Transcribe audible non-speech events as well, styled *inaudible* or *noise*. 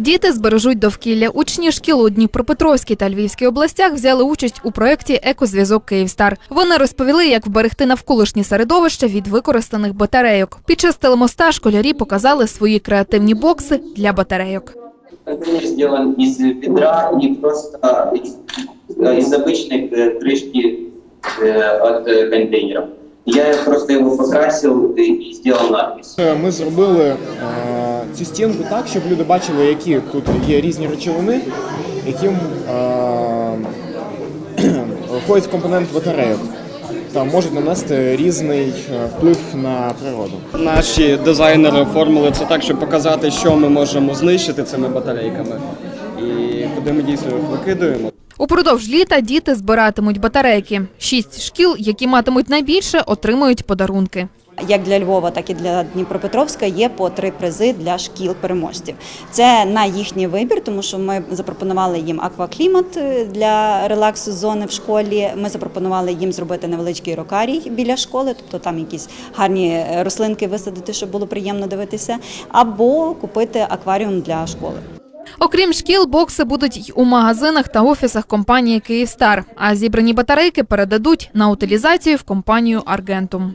Діти збережуть довкілля. Учні шкіл у Дніпропетровській та Львівській областях взяли участь у проєкті Екозв'язок Київстар. Вони розповіли, як вберегти навколишнє середовище від використаних батарейок. Під час телемоста школярі показали свої креативні бокси для батарейок. Контейнер сделан из ведра, не просто из, э, из обычной э, крышки э, от э, контейнеров. Я просто его покрасил и, и сделал надпись. Ми зробили е, цю стінку так, щоб люди бачили, які тут є різні речовини, яким е, *clears throat* входять компонент батарейок та можуть нанести різний е, вплив на природу. Наші дизайнери оформили це так, щоб показати, що ми можемо знищити цими батарейками, і куди ми дійсно їх викидуємо. Упродовж літа діти збиратимуть батарейки. Шість шкіл, які матимуть найбільше, отримують подарунки. Як для Львова, так і для Дніпропетровська є по три призи для шкіл переможців. Це на їхній вибір, тому що ми запропонували їм акваклімат е, для релаксу зони в школі. Ми запропонували їм зробити невеличкий рокарій біля школи, тобто там якісь гарні е, рослинки висадити, щоб було приємно дивитися, або купити акваріум для школи. Окрім шкіл, бокси будуть й у магазинах та офісах компанії Київстар. А зібрані батарейки передадуть на утилізацію в компанію Аргентум.